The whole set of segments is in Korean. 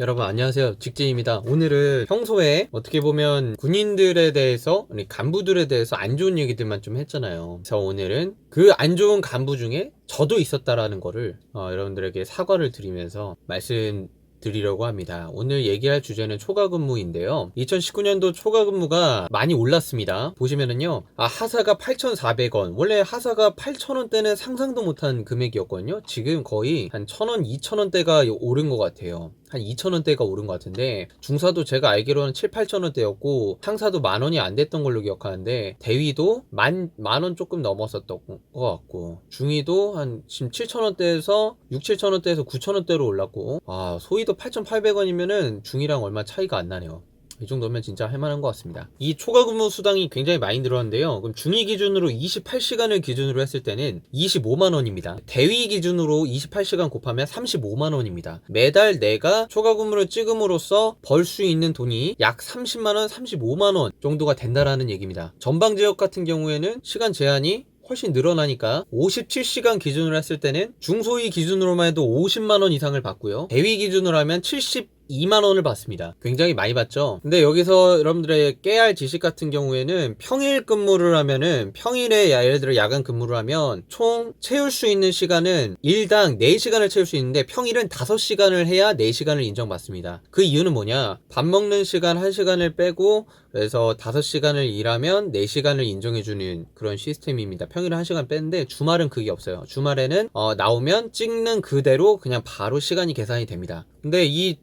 여러분 안녕하세요 직진입니다 오늘은 평소에 어떻게 보면 군인들에 대해서 아니 간부들에 대해서 안 좋은 얘기들만 좀 했잖아요 그래서 오늘은 그 안 좋은 간부 중에 저도 있었다라는 거를 어, 여러분들에게 사과를 드리면서 말씀 드리려고 합니다. 오늘 얘기할 주제는 초과 근무인데요. 2019년도 초과 근무가 많이 올랐습니다. 보시면은요. 아, 하사가 8,400원. 원래 하사가 8,000원대는 상상도 못한 금액이었거든요. 지금 거의 한 1,000원, 2,000원대가 오른 것 같아요. 한 2,000원대가 오른 것 같은데 중사도 제가 알기로는 7, 8,000원대였고 상사도 만 원이 안 됐던 걸로 기억하는데 대위도 만, 만 원 조금 넘었었던 것 같고 중위도 한 지금 7,000원대에서 6, 7,000원대에서 9,000원대로 올랐고 아 소위도 8,800원이면은 중이랑 얼마 차이가 안 나네요. 이 정도면 진짜 할만한 것 같습니다. 이 초과 근무 수당이 굉장히 많이 늘었는데요. 그럼 중위 기준으로 28시간을 기준으로 했을 때는 25만 원입니다. 대위 기준으로 28시간 곱하면 35만 원입니다. 매달 내가 초과 근무를 찍음으로써 벌 수 있는 돈이 약 30만 원, 35만 원 정도가 된다라는 얘기입니다. 전방 지역 같은 경우에는 시간 제한이 훨씬 늘어나니까 57시간 기준으로 했을 때는 중소위 기준으로만 해도 50만 원 이상을 받고요. 대위 기준으로 하면 70 2만 원을 받습니다. 굉장히 많이 받죠. 근데 여기서 여러분들의 깨야 할 지식 같은 경우에는 평일 근무를 하면은 평일에 야- 예를 들어 야간 근무를 하면 총 채울 수 있는 시간은 일당 4시간을 채울 수 있는데 평일은 5시간을 해야 4시간을 인정받습니다. 그 이유는 뭐냐? 밥 먹는 시간 1시간을 빼고 그래서 5시간을 일하면 4시간을 인정해주는 그런 시스템입니다. 평일에 1시간 빼는데 주말은 그게 없어요. 주말에는 어, 나오면 찍는 그대로 그냥 바로 시간이 계산이 됩니다. 근데 이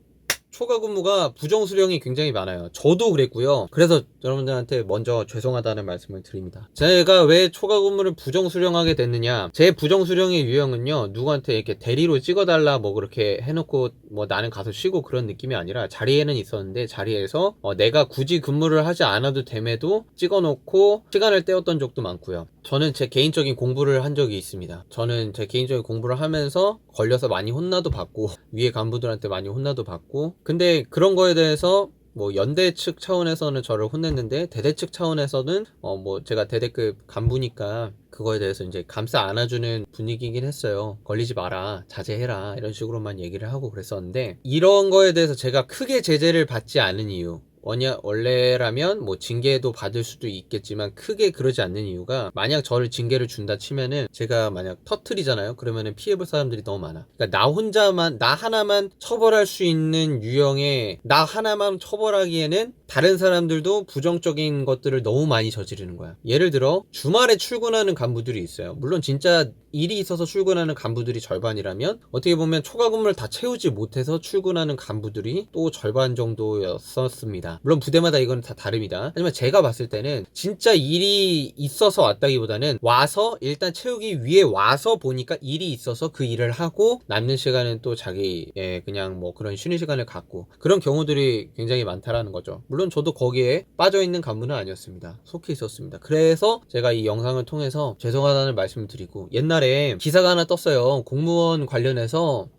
초과 근무가 부정 수령이 굉장히 많아요. 저도 그랬고요. 그래서 여러분들한테 먼저 죄송하다는 말씀을 드립니다. 제가 왜 초과 근무를 부정 수령하게 됐느냐? 제 부정 수령의 유형은요. 누구한테 이렇게 대리로 찍어달라 뭐 그렇게 해놓고 뭐 나는 가서 쉬고 그런 느낌이 아니라 자리에는 있었는데 자리에서 어, 내가 굳이 근무를 하지 않아도 됨에도 찍어놓고 시간을 때웠던 적도 많고요. 저는 제 개인적인 공부를 한 적이 있습니다. 저는 제 개인적인 공부를 하면서 걸려서 많이 혼나도 받고 위에 간부들한테 많이 혼나도 받고 근데 그런 거에 대해서 뭐 연대 측 차원에서는 저를 혼냈는데 대대 측 차원에서는 어 뭐 제가 대대급 간부니까 그거에 대해서 이제 감싸 안아주는 분위기긴 했어요. 걸리지 마라, 자제해라 이런 식으로만 얘기를 하고 그랬었는데 이런 거에 대해서 제가 크게 제재를 받지 않은 이유 원야, 원래라면 뭐 징계도 받을 수도 있겠지만 크게 그러지 않는 이유가 만약 저를 징계를 준다 치면은 제가 만약 터트리잖아요. 그러면은 피해볼 사람들이 너무 많아. 그러니까 나 혼자만 나 하나만 처벌할 수 있는 유형의 나 하나만 처벌하기에는 다른 사람들도 부정적인 것들을 너무 많이 저지르는 거야. 예를 들어 주말에 출근하는 간부들이 있어요. 물론 진짜 일이 있어서 출근하는 간부들이 절반이라면 어떻게 보면 초과 근무를 다 채우지 못해서 출근하는 간부들이 또 절반 정도였었습니다. 물론 부대마다 이건 다 다릅니다. 하지만 제가 봤을 때는 진짜 일이 있어서 왔다기보다는 와서 일단 채우기 위해 와서 보니까 일이 있어서 그 일을 하고 남는 시간은 또 자기 예, 그냥 뭐 그런 쉬는 시간을 갖고 그런 경우들이 굉장히 많다라는 거죠. 물론 저도 거기에 빠져 있는 간부는 아니었습니다. 속해 있었습니다. 그래서 제가 이 영상을 통해서 죄송하다는 말씀을 드리고 옛날에 기사가 하나 떴어요. 공무원 관련해서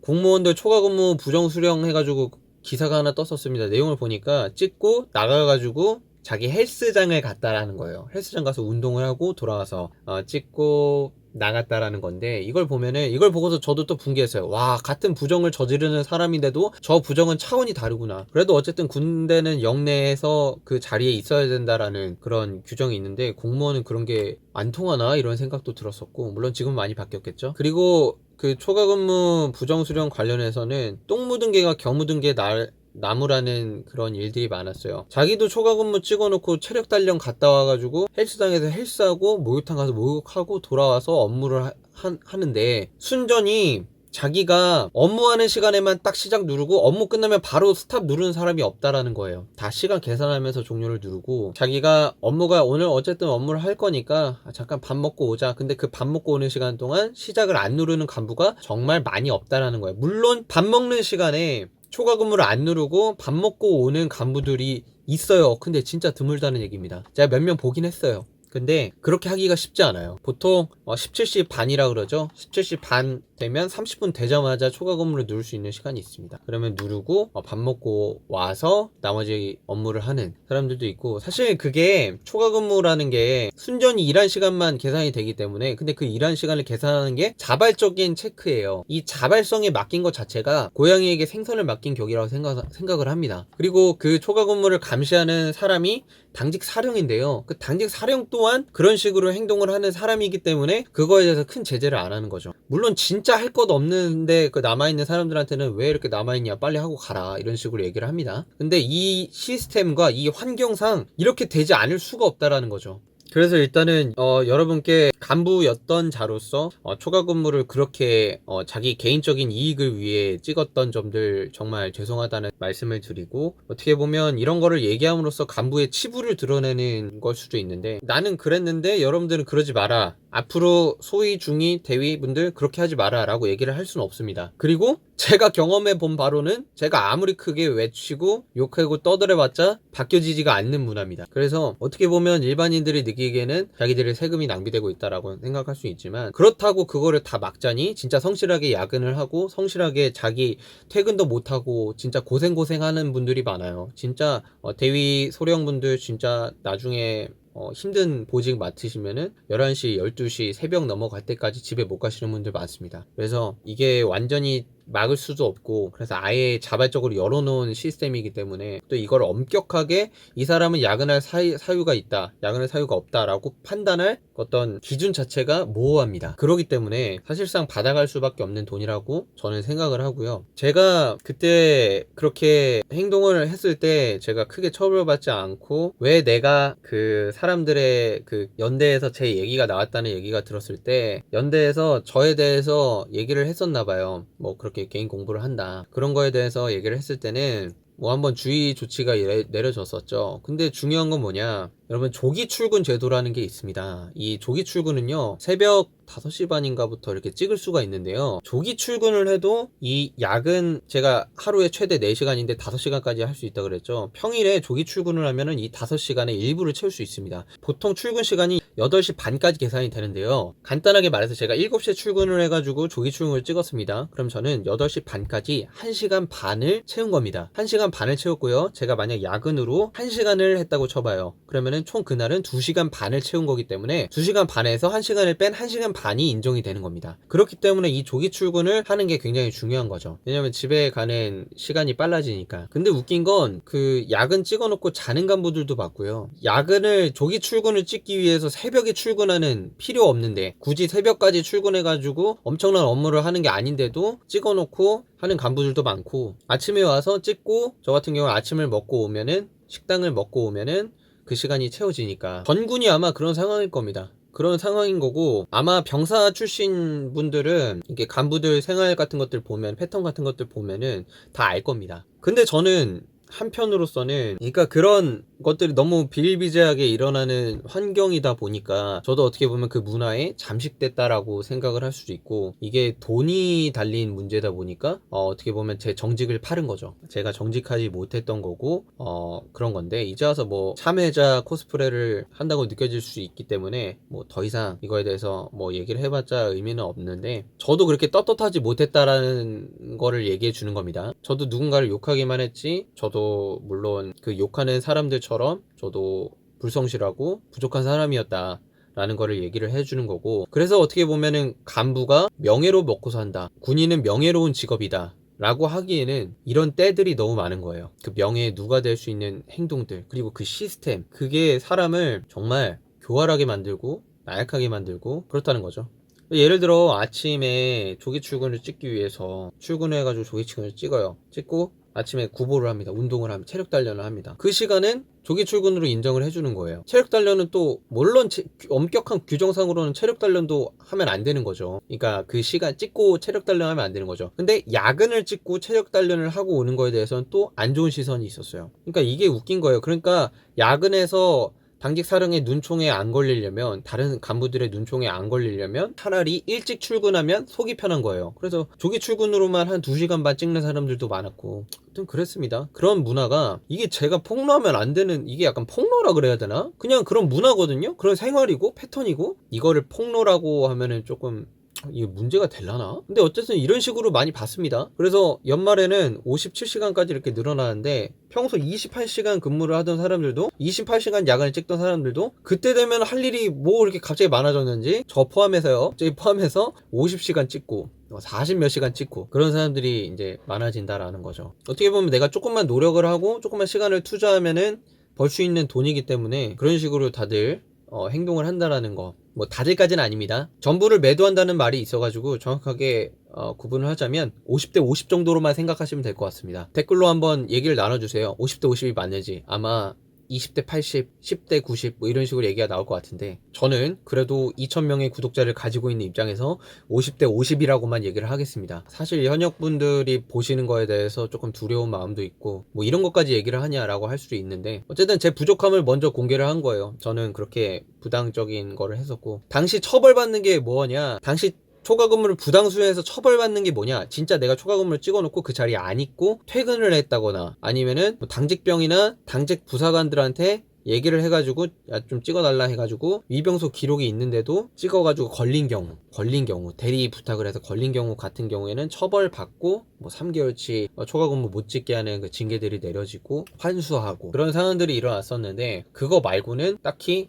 공무원들 초과 근무 부정 수령 해가지고 기사가 하나 떴었습니다. 내용을 보니까 찍고 나가가지고 자기 헬스장을 갔다라는 거예요. 헬스장 가서 운동을 하고 돌아와서 어, 찍고 나갔다라는 건데 이걸 보면은 이걸 보고서 저도 또 분개했어요. 와 같은 부정을 저지르는 사람인데도 저 부정은 차원이 다르구나. 그래도 어쨌든 군대는 영내에서 그 자리에 있어야 된다라는 그런 규정이 있는데 공무원은 그런 게 안 통하나 이런 생각도 들었었고 물론 지금 많이 바뀌었겠죠. 그리고 그 초과 근무 부정 수령 관련해서는 똥 묻은 개가 겨 묻은 게 날, 나무라는 그런 일들이 많았어요. 자기도 초과 근무 찍어놓고 체력 단련 갔다 와가지고 헬스장에서 헬스하고 목욕탕 가서 목욕하고 돌아와서 업무를 하, 하, 하는데 순전히 자기가 업무하는 시간에만 딱 시작 누르고 업무 끝나면 바로 스탑 누르는 사람이 없다라는 거예요. 다 시간 계산하면서 종료를 누르고 자기가 업무가 오늘 어쨌든 업무를 할 거니까 아, 잠깐 밥 먹고 오자. 근데 그 밥 먹고 오는 시간 동안 시작을 안 누르는 간부가 정말 많이 없다라는 거예요. 물론 밥 먹는 시간에 초과 근무를 안 누르고 밥 먹고 오는 간부들이 있어요. 근데 진짜 드물다는 얘기입니다. 제가 몇 명 보긴 했어요. 근데 그렇게 하기가 쉽지 않아요. 보통 어, 17시 반이라 그러죠. 17시 반 되면 30분 되자마자 초과 근무를 누를 수 있는 시간이 있습니다. 그러면 누르고 어, 밥 먹고 와서 나머지 업무를 하는 사람들도 있고 사실 그게 초과 근무라는 게 순전히 일한 시간만 계산이 되기 때문에 근데 그 일한 시간을 계산하는 게 자발적인 체크예요. 이 자발성에 맡긴 것 자체가 고양이에게 생선을 맡긴 격이라고 생각, 생각을 합니다. 그리고 그 초과 근무를 감시하는 사람이 당직 사령인데요. 그 당직 사령 또한 그런 식으로 행동을 하는 사람이기 때문에 그거에 대해서 큰 제재를 안 하는 거죠. 물론 진짜 할 것 없는데 그 남아있는 사람들한테는 왜 이렇게 남아있냐 빨리 하고 가라 이런 식으로 얘기를 합니다. 근데 이 시스템과 이 환경상 이렇게 되지 않을 수가 없다라는 거죠. 그래서 일단은 어, 여러분께 간부였던 자로서 어, 초과 근무를 그렇게 어, 자기 개인적인 이익을 위해 찍었던 점들 정말 죄송하다는 말씀을 드리고 어떻게 보면 이런 거를 얘기함으로써 간부의 치부를 드러내는 걸 수도 있는데 나는 그랬는데 여러분들은 그러지 마라. 앞으로 소위 중위 대위 분들 그렇게 하지 마라 라고 얘기를 할 수는 없습니다. 그리고 제가 경험해 본 바로는 제가 아무리 크게 외치고 욕하고 떠들어봤자 바뀌어지지가 않는 문화입니다. 그래서 어떻게 보면 일반인들이 느끼기에는 자기들의 세금이 낭비되고 있다라고 생각할 수 있지만 그렇다고 그거를 다 막자니 진짜 성실하게 야근을 하고 성실하게 자기 퇴근도 못하고 진짜 고생고생하는 분들이 많아요. 진짜 어, 대위 소령분들 진짜 나중에 어, 힘든 보직 맡으시면은 11시, 12시, 새벽 넘어갈 때까지 집에 못 가시는 분들 많습니다. 그래서 이게 완전히 막을 수도 없고 그래서 아예 자발적으로 열어놓은 시스템이기 때문에 또 이걸 엄격하게 이 사람은 야근할 사유, 사유가 있다 야근할 사유가 없다라고 판단할 어떤 기준 자체가 모호합니다. 그렇기 때문에 사실상 받아갈 수밖에 없는 돈이라고 저는 생각을 하고요. 제가 그때 그렇게 행동을 했을 때 제가 크게 처벌받지 않고 왜 내가 그 사람들의 그 연대에서 제 얘기가 나왔다는 얘기가 들었을 때 연대에서 저에 대해서 얘기를 했었나 봐요. 뭐 그렇게 이렇게 개인 공부를 한다. 그런 거에 대해서 얘기를 했을 때는 뭐 한번 주의 조치가 내려졌었죠. 근데 중요한 건 뭐냐? 여러분 조기 출근 제도라는 게 있습니다. 이 조기 출근은요. 새벽 5시 반인가부터 이렇게 찍을 수가 있는데요. 조기 출근을 해도 이 야근 제가 하루에 최대 4시간인데 5시간까지 할 수 있다 그랬죠. 평일에 조기 출근을 하면은 이 5시간의 일부를 채울 수 있습니다. 보통 출근 시간이 8시 반까지 계산이 되는데요. 간단하게 말해서 제가 7시에 출근을 해가지고 조기 출근을 찍었습니다. 그럼 저는 8시 반까지 1시간 반을 채운 겁니다. 1시간 반을 채웠고요. 제가 만약 야근으로 1시간을 했다고 쳐봐요. 그러면은 총 그날은 2시간 반을 채운 거기 때문에 2시간 반에서 1시간을 뺀 1시간 반이 인정이 되는 겁니다. 그렇기 때문에 이 조기 출근을 하는 게 굉장히 중요한 거죠. 왜냐면 집에 가는 시간이 빨라지니까. 근데 웃긴 건 그 야근 찍어놓고 자는 간부들도 봤고요. 야근을 조기 출근을 찍기 위해서 새벽에 출근하는 필요 없는데 굳이 새벽까지 출근해가지고 엄청난 업무를 하는 게 아닌데도 찍어놓고 하는 간부들도 많고 아침에 와서 찍고 저 같은 경우 아침을 먹고 오면은 식당을 먹고 오면은 그 시간이 채워지니까 전군이 아마 그런 상황일 겁니다. 그런 상황인 거고 아마 병사 출신 분들은 이게 간부들 생활 같은 것들 보면 패턴 같은 것들 보면은 다 알 겁니다. 근데 저는 한편으로서는 그러니까 그런 것들이 너무 비일비재하게 일어나는 환경이다 보니까 저도 어떻게 보면 그 문화에 잠식됐다라고 생각을 할 수도 있고 이게 돈이 달린 문제다 보니까 어, 떻게 보면 제 정직을 파는 거죠. 제가 정직하지 못했던 거고 어, 그런 건데 이제 와서 뭐 참여자 코스프레를 한다고 느껴질 수 있기 때문에 뭐 더 이상 이거에 대해서 뭐 얘기를 해봤자 의미는 없는데 저도 그렇게 떳떳하지 못했다라는 거를 얘기해 주는 겁니다. 저도 누군가를 욕하기만 했지 저도 물론 그 욕하는 사람들처럼 것처럼 저도 불성실하고 부족한 사람이었다. 라는 거를 얘기를 해주는 거고 그래서 어떻게 보면은 간부가 명예로 먹고 산다 군인은 명예로운 직업이다 라고 하기에는 이런 때들이 너무 많은 거예요 그 명예에 누가 될 수 있는 행동들 그리고 그 시스템 그게 사람을 정말 교활하게 만들고 나약하게 만들고 그렇다는 거죠 예를 들어 아침에 조기 출근을 찍기 위해서 출근해가지고 조기 출근을 찍어요 찍고 아침에 구보를 합니다. 운동을 합니다. 체력 단련을 합니다. 그 시간은 조기 출근으로 인정을 해주는 거예요. 체력 단련은 또 물론 체, 엄격한 규정상으로는 체력 단련도 하면 안 되는 거죠. 그러니까 그 시간 찍고 체력 단련하면 안 되는 거죠. 근데 야근을 찍고 체력 단련을 하고 오는 거에 대해서는 또 안 좋은 시선이 있었어요. 그러니까 이게 웃긴 거예요. 그러니까 야근에서 당직 사령의 눈총에 안 걸리려면 다른 간부들의 눈총에 안 걸리려면 차라리 일찍 출근하면 속이 편한 거예요. 그래서 조기 출근으로만 한 2시간 반 찍는 사람들도 많았고 좀 그랬습니다. 그런 문화가 이게 제가 폭로하면 안 되는 이게 약간 폭로라 그래야 되나? 그냥 그런 문화거든요. 그런 생활이고 패턴이고 이거를 폭로라고 하면은 조금 이게 문제가 될라나? 근데 어쨌든 이런 식으로 많이 봤습니다. 그래서 연말에는 57시간까지 이렇게 늘어나는데 평소 28시간 근무를 하던 사람들도 28시간 야간을 찍던 사람들도 그때 되면 할 일이 뭐 이렇게 갑자기 많아졌는지 저 포함해서요. 저희 포함해서 50시간 찍고 40몇 시간 찍고 그런 사람들이 이제 많아진다라는 거죠. 어떻게 보면 내가 조금만 노력을 하고 조금만 시간을 투자하면은 벌 수 있는 돈이기 때문에 그런 식으로 다들 어, 행동을 한다라는 거. 뭐 다들까지는 아닙니다. 전부를 매도한다는 말이 있어가지고 정확하게 어, 구분을 하자면 50대 50 정도로만 생각하시면 될 것 같습니다. 댓글로 한번 얘기를 나눠주세요. 50대 50이 맞는지 아마 20대 80, 10대 90 뭐 이런 식으로 얘기가 나올 것 같은데 저는 그래도 2,000명의 구독자를 가지고 있는 입장에서 50대 50이라고만 얘기를 하겠습니다. 사실 현역분들이 보시는 거에 대해서 조금 두려운 마음도 있고 뭐 이런 것까지 얘기를 하냐라고 할 수도 있는데 어쨌든 제 부족함을 먼저 공개를 한 거예요. 저는 그렇게 부당적인 거를 했었고 당시 처벌받는 게 뭐냐 당시 초과 근무를 부당 수행해서 처벌받는 게 뭐냐? 진짜 내가 초과 근무를 찍어놓고 그 자리에 안 있고 퇴근을 했다거나 아니면은 뭐 당직병이나 당직 부사관들한테 얘기를 해가지고 야좀 찍어달라 해가지고 위병소 기록이 있는데도 찍어가지고 걸린 경우 걸린 경우 대리 부탁을 해서 걸린 경우 같은 경우에는 처벌받고 뭐 3개월치 초과 근무 못 찍게 하는 그 징계들이 내려지고 환수하고 그런 상황들이 일어났었는데 그거 말고는 딱히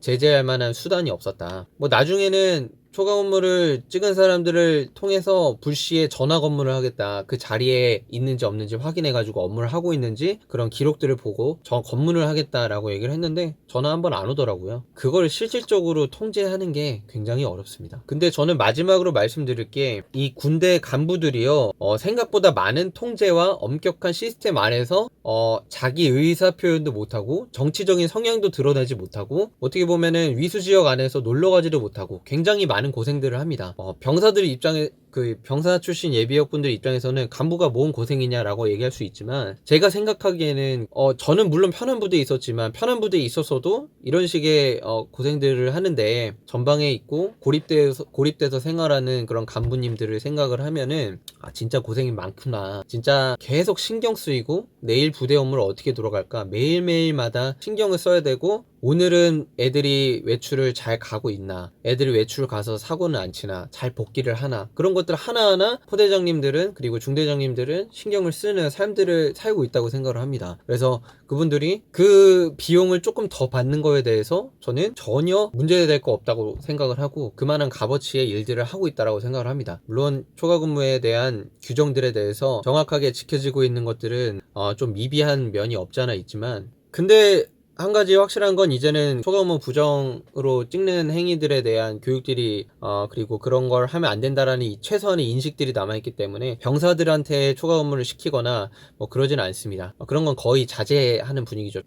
제재할 만한 수단이 없었다. 뭐 나중에는 초과 업무를 찍은 사람들을 통해서 불시에 전화 업무를 하겠다. 그 자리에 있는지 없는지 확인해가지고 업무를 하고 있는지 그런 기록들을 보고 저 검문을 하겠다라고 얘기를 했는데 전화 한 번 안 오더라고요. 그걸 실질적으로 통제하는 게 굉장히 어렵습니다. 근데 저는 마지막으로 말씀드릴 게 이 군대 간부들이요 어, 생각보다 많은 통제와 엄격한 시스템 안에서 어, 자기 의사 표현도 못하고 정치적인 성향도 드러내지 못하고 어떻게 보면은 위수 지역 안에서 놀러 가지도 못하고 굉장히 많은 고생들을 합니다. 어, 병사들 입장에 그 병사 출신 예비역 분들 입장에서는 간부가 뭔 고생이냐라고 얘기할 수 있지만 제가 생각하기에는 어 저는 물론 편한 부대에 있었지만 편한 부대에 있었어도 이런 식의 어 고생들을 하는데 전방에 있고 고립돼서 고립돼서 생활하는 그런 간부님들을 생각을 하면은 아 진짜 고생이 많구나. 진짜 계속 신경 쓰이고 내일 부대 업무를 어떻게 돌아갈까. 매일매일마다 신경을 써야 되고 오늘은 애들이 외출을 잘 가고 있나. 애들이 외출 가서 사고는 안 치나. 잘 복귀를 하나. 그런 것들 하나하나 포대장님들은 그리고 중대장님들은 신경을 쓰는 삶들을 살고 있다고 생각을 합니다. 그래서 그분들이 그 비용을 조금 더 받는 거에 대해서 저는 전혀 문제될 거 없다고 생각을 하고 그만한 값어치의 일들을 하고 있다고 생각을 합니다. 물론 초과 근무에 대한 규정들에 대해서 정확하게 지켜지고 있는 것들은 어, 좀 미비한 면이 없지 않아 있지만 근데 한 가지 확실한 건 이제는 초과근무 부정으로 찍는 행위들에 대한 교육들이 어 그리고 그런 걸 하면 안 된다라는 이 최소한의 인식들이 남아있기 때문에 병사들한테 초과근무를 시키거나 뭐 그러지는 않습니다. 어, 그런 건 거의 자제하는 분위기죠.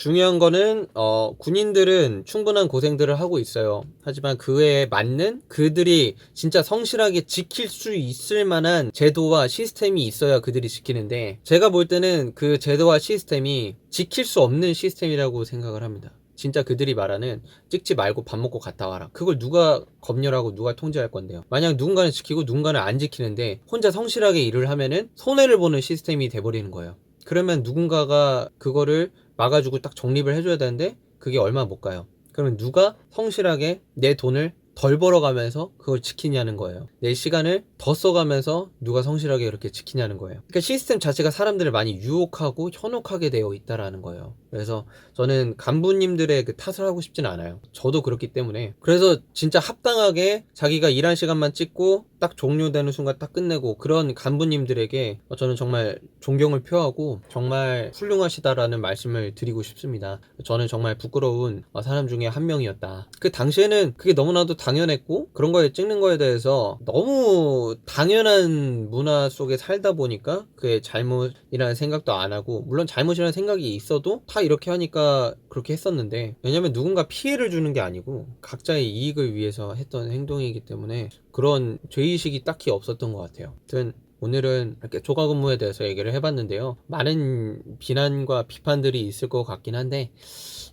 중요한 거는 어, 군인들은 충분한 고생들을 하고 있어요. 하지만 그에 맞는 그들이 진짜 성실하게 지킬 수 있을 만한 제도와 시스템이 있어야 그들이 지키는데 제가 볼 때는 그 제도와 시스템이 지킬 수 없는 시스템이라고 생각을 합니다. 진짜 그들이 말하는 찍지 말고 밥 먹고 갔다 와라. 그걸 누가 검열하고 누가 통제할 건데요. 만약 누군가는 지키고 누군가는 안 지키는데 혼자 성실하게 일을 하면은 손해를 보는 시스템이 돼버리는 거예요. 그러면 누군가가 그거를 막아주고 딱 정립을 해줘야 되는데 그게 얼마 못 가요. 그러면 누가 성실하게 내 돈을 덜 벌어가면서 그걸 지키냐는 거예요. 내 시간을 더 써가면서 누가 성실하게 이렇게 지키냐는 거예요. 그러니까 시스템 자체가 사람들을 많이 유혹하고 현혹하게 되어 있다라는 거예요. 그래서 저는 간부님들의 그 탓을 하고 싶진 않아요. 저도 그렇기 때문에. 그래서 진짜 합당하게 자기가 일한 시간만 찍고 딱 종료되는 순간 딱 끝내고 그런 간부님들에게 저는 정말 존경을 표하고 정말 훌륭하시다라는 말씀을 드리고 싶습니다. 저는 정말 부끄러운 사람 중에 한 명이었다. 그 당시에는 그게 너무나도 당연했고 그런 거에 찍는 거에 대해서 너무 당연한 문화 속에 살다 보니까 그게 잘못이라는 생각도 안 하고 물론 잘못이라는 생각이 있어도 다 이렇게 하니까 그렇게 했었는데 왜냐면 누군가 피해를 주는 게 아니고 각자의 이익을 위해서 했던 행동이기 때문에 그런 죄의식이 딱히 없었던 것 같아요. 아무튼 오늘은 이렇게 조가 근무에 대해서 얘기를 해봤는데요. 많은 비난과 비판들이 있을 것 같긴 한데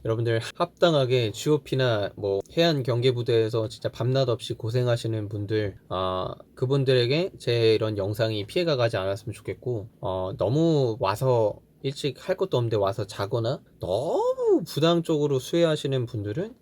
여러분들 합당하게 GOP나 뭐 해안 경계부대에서 진짜 밤낮 없이 고생하시는 분들 아 그분들에게 제 이런 영상이 피해가 가지 않았으면 좋겠고 어 너무 와서 일찍 할 것도 없는데 와서 자거나 너무 부당적으로 수혜하시는 분들은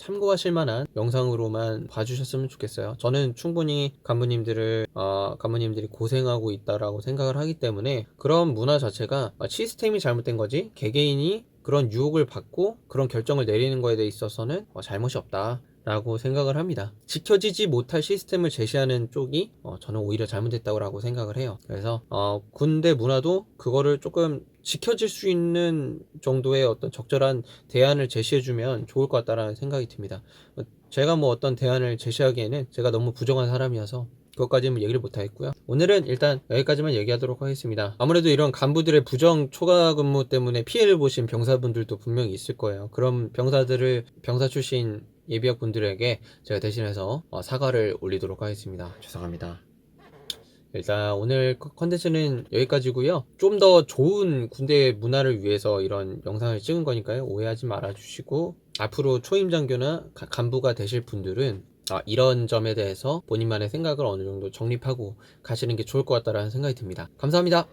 참고하실 만한 영상으로만 봐주셨으면 좋겠어요. 저는 충분히 간부님들을 어, 간부님들이 고생하고 있다라고 생각을 하기 때문에 그런 문화 자체가 아, 시스템이 잘못된 거지 개개인이 그런 유혹을 받고 그런 결정을 내리는 거에 대해 있어서는 어, 잘못이 없다. 라고 생각을 합니다. 지켜지지 못할 시스템을 제시하는 쪽이 어, 저는 오히려 잘못됐다고 생각을 해요. 그래서 어, 군대 문화도 그거를 조금 지켜질 수 있는 정도의 어떤 적절한 대안을 제시해주면 좋을 것 같다라는 생각이 듭니다. 어, 제가 뭐 어떤 대안을 제시하기에는 제가 너무 부정한 사람이어서 그것까지는 얘기를 못하겠고요. 오늘은 일단 여기까지만 얘기하도록 하겠습니다. 아무래도 이런 간부들의 부정 초과 근무 때문에 피해를 보신 병사분들도 분명히 있을 거예요. 그럼 병사들을 병사 출신 예비역 분들에게 제가 대신해서 어, 사과를 올리도록 하겠습니다. 죄송합니다. 일단 오늘 컨텐츠는 여기까지고요. 좀 더 좋은 군대 문화를 위해서 이런 영상을 찍은 거니까요. 오해하지 말아 주시고 앞으로 초임 장교나 가- 간부가 되실 분들은 아, 이런 점에 대해서 본인만의 생각을 어느 정도 정립하고 가시는 게 좋을 것 같다라는 생각이 듭니다. 감사합니다.